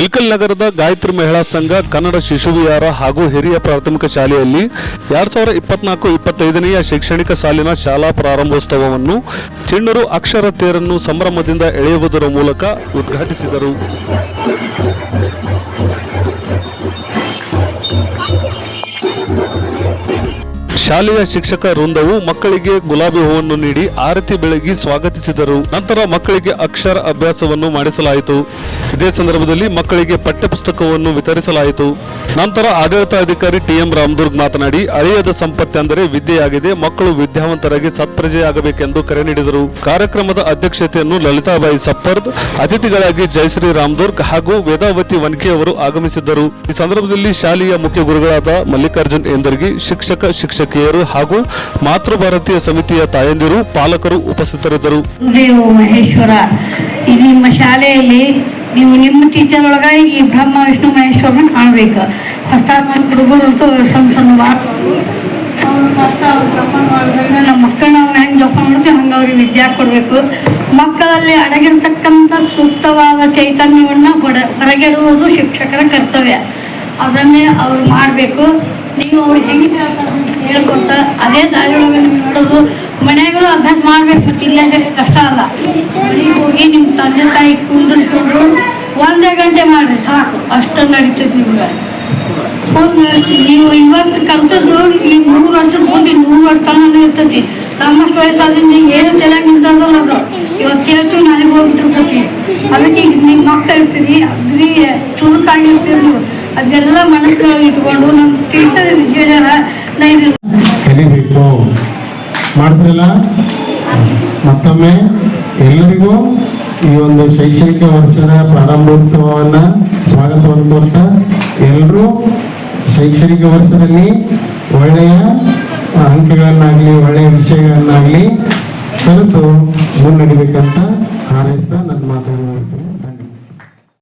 ಇಲ್ಕಲ್ ನಗರದ ಗಾಯತ್ರಿ ಮಹಿಳಾ ಸಂಘ ಕನ್ನಡ ಶಿಶುವಿಹಾರ ಹಾಗೂ ಹಿರಿಯ ಪ್ರಾಥಮಿಕ ಶಾಲೆಯಲ್ಲಿ ಎರಡ್ ಸಾವಿರದ ಇಪ್ಪತ್ನಾಲ್ಕು ಇಪ್ಪತ್ತೈದನೆಯ ಶೈಕ್ಷಣಿಕ ಸಾಲಿನ ಶಾಲಾ ಪ್ರಾರಂಭೋತ್ಸವವನ್ನು ಚಿಣ್ಣರು ಅಕ್ಷರ ತೇರನ್ನು ಸಂಭ್ರಮದಿಂದ ಎಳೆಯುವುದರ ಮೂಲಕ ಉದ್ಘಾಟಿಸಿದರು. ಶಾಲೆಯ ಶಿಕ್ಷಕ ವೃಂದವು ಮಕ್ಕಳಿಗೆ ಗುಲಾಬಿ ಹೂವನ್ನು ನೀಡಿ ಆರತಿ ಬೆಳಗಿ ಸ್ವಾಗತಿಸಿದರು. ನಂತರ ಮಕ್ಕಳಿಗೆ ಅಕ್ಷರ ಅಭ್ಯಾಸವನ್ನು ಮಾಡಿಸಲಾಯಿತು. ಇದೇ ಸಂದರ್ಭದಲ್ಲಿ ಮಕ್ಕಳಿಗೆ ಪಠ್ಯಪುಸ್ತಕವನ್ನು ವಿತರಿಸಲಾಯಿತು. ನಂತರ ಆಡಳಿತಾಧಿಕಾರಿ ಟಿಎಂ ರಾಮದುರ್ಗ್ ಮಾತನಾಡಿ, ಅಳಿಯದ ಸಂಪತ್ತೆಂದರೆ ವಿದ್ಯೆಯಾಗಿದೆ, ಮಕ್ಕಳು ವಿದ್ಯಾವಂತರಾಗಿ ಸತ್ಪ್ರಜೆಯಾಗಬೇಕೆಂದು ಕರೆ ನೀಡಿದರು. ಕಾರ್ಯಕ್ರಮದ ಅಧ್ಯಕ್ಷತೆಯನ್ನು ಲಲಿತಾಬಾಯಿ ಸಪ್ಪರ್ದ್, ಅತಿಥಿಗಳಾಗಿ ಜಯಶ್ರೀ ರಾಮದುರ್ಗ್ ಹಾಗೂ ವೇದಾವತಿ ವನ್ಕೆ ಅವರು ಆಗಮಿಸಿದ್ದರು. ಈ ಸಂದರ್ಭದಲ್ಲಿ ಶಾಲೆಯ ಮುಖ್ಯ ಗುರುಗಳಾದ ಮಲ್ಲಿಕಾರ್ಜುನ್ ಎಂದರ್ಗಿ, ಶಿಕ್ಷಕ, ಶಿಕ್ಷಕಿಯರು ಹಾಗೂ ಮಾತೃಭಾರತೀಯ ಸಮಿತಿಯ ತಾಯಂದಿರು, ಪಾಲಕರು ಉಪಸ್ಥಿತರಿದ್ದರು. ಮಹೇಶ್ವರ, ಈ ನಿಮ್ಮ ಶಾಲೆಯಲ್ಲಿ ನೀವು ನಿಮ್ಮ ಟೀಚರ್ ಒಳಗ ಈ ಬ್ರಹ್ಮ, ವಿಷ್ಣು, ಮಹೇಶ್ವರನ ಕಾಣಬೇಕು. ಹೊಸ್ತಾಗ ಹುಡುಗರು ಸಣ್ಣ ಸಣ್ಣ ಜೋಪಾನ ಮಾಡಿದಾಗ ನಮ್ಮ ಮಕ್ಕಳನ್ನ ಅವ್ರು ಹೆಂಗೆ ಜೋಪಾನ ಮಾಡ್ತೀವಿ, ಹಂಗೆ ಅವ್ರಿಗೆ ವಿದ್ಯೆ ಕೊಡಬೇಕು. ಮಕ್ಕಳಲ್ಲಿ ಅಡಗಿರ್ತಕ್ಕಂಥ ಸೂಕ್ತವಾದ ಚೈತನ್ಯವನ್ನು ಹೊರ ಹೊರಗೆಡುವುದು ಶಿಕ್ಷಕರ ಕರ್ತವ್ಯ. ಅದನ್ನೇ ಅವ್ರು ಮಾಡಬೇಕು. ನೀವು ಅವ್ರು ಹೆಂಗೆ ಹೇಳ್ಕೊತ ಅದೇ ನೋಡೋದು ಮನೆಯಾಗಲೂ ಅಭ್ಯಾಸ ಮಾಡ್ಬೇಕು. ಇಲ್ಲ ಹೇಳಿ ಕಷ್ಟ ಅಲ್ಲ. ಹೋಗಿ ನಿಮ್ಮ ತಂದೆ ತಾಯಿ ಕುಂದಿಸ್ಕೊಂಡು ಒಂದೇ ಗಂಟೆ ಮಾಡ್ರಿ ಸಾಕು. ಅಷ್ಟು ನಡೀತದೆ ನಿಮ್ಗೆ. ನೀವು ಇವತ್ತು ಕಲ್ತದ್ದು ಈ ಮೂರು ವರ್ಷದ ಮುಂದೆ ಮೂರು ವರ್ಷ ತನಕ ಇರ್ತೈತಿ. ನಮ್ಮಷ್ಟು ವಯಸ್ಸಾದ್ರಿಂದ ಏನು ತಲೆ ನಿಂತಂದ್ರಲ್ಲ ಅದು. ಇವತ್ತು ಕೇಳ್ತೀವಿ ನನಗೆ ಹೋಗ್ಬಿಟ್ಟಿರ್ತೈತಿ. ಅದಕ್ಕೆ ಈಗ ನಿಮ್ಮ ಮಕ್ಕಳು ಇರ್ತೀರಿ ಅಗ್ರಿ ಚುರುಕಾಗಿರ್ತೀರಿ ನೀವು. ಅದೆಲ್ಲ ಮನಸ್ಸಿನೊಳಗೆ ಇಟ್ಕೊಂಡು ನಮ್ಮ ಟೀಚರ್ ಹೇಳ್ಯಾರ ನಾ ಮಾಡ್ತಿರಲ್ಲ? ಮತ್ತೊಮ್ಮೆ ಎಲ್ಲರಿಗೂ ಈ ಒಂದು ಶೈಕ್ಷಣಿಕ ವರ್ಷದ ಪ್ರಾರಂಭೋತ್ಸವವನ್ನು ಸ್ವಾಗತವನ್ನು ಕೋರ್ತಾ ಎಲ್ಲರೂ ಶೈಕ್ಷಣಿಕ ವರ್ಷದಲ್ಲಿ ಒಳ್ಳೆಯ ಅಂಕಗಳನ್ನಾಗಲಿ, ಒಳ್ಳೆಯ ವಿಷಯಗಳನ್ನಾಗಲಿ ಕಲಿತು ಮುನ್ನಡಿಬೇಕಂತ ಹಾರೈಸ್ತಾ ನನ್ನ ಮಾತನ್ನು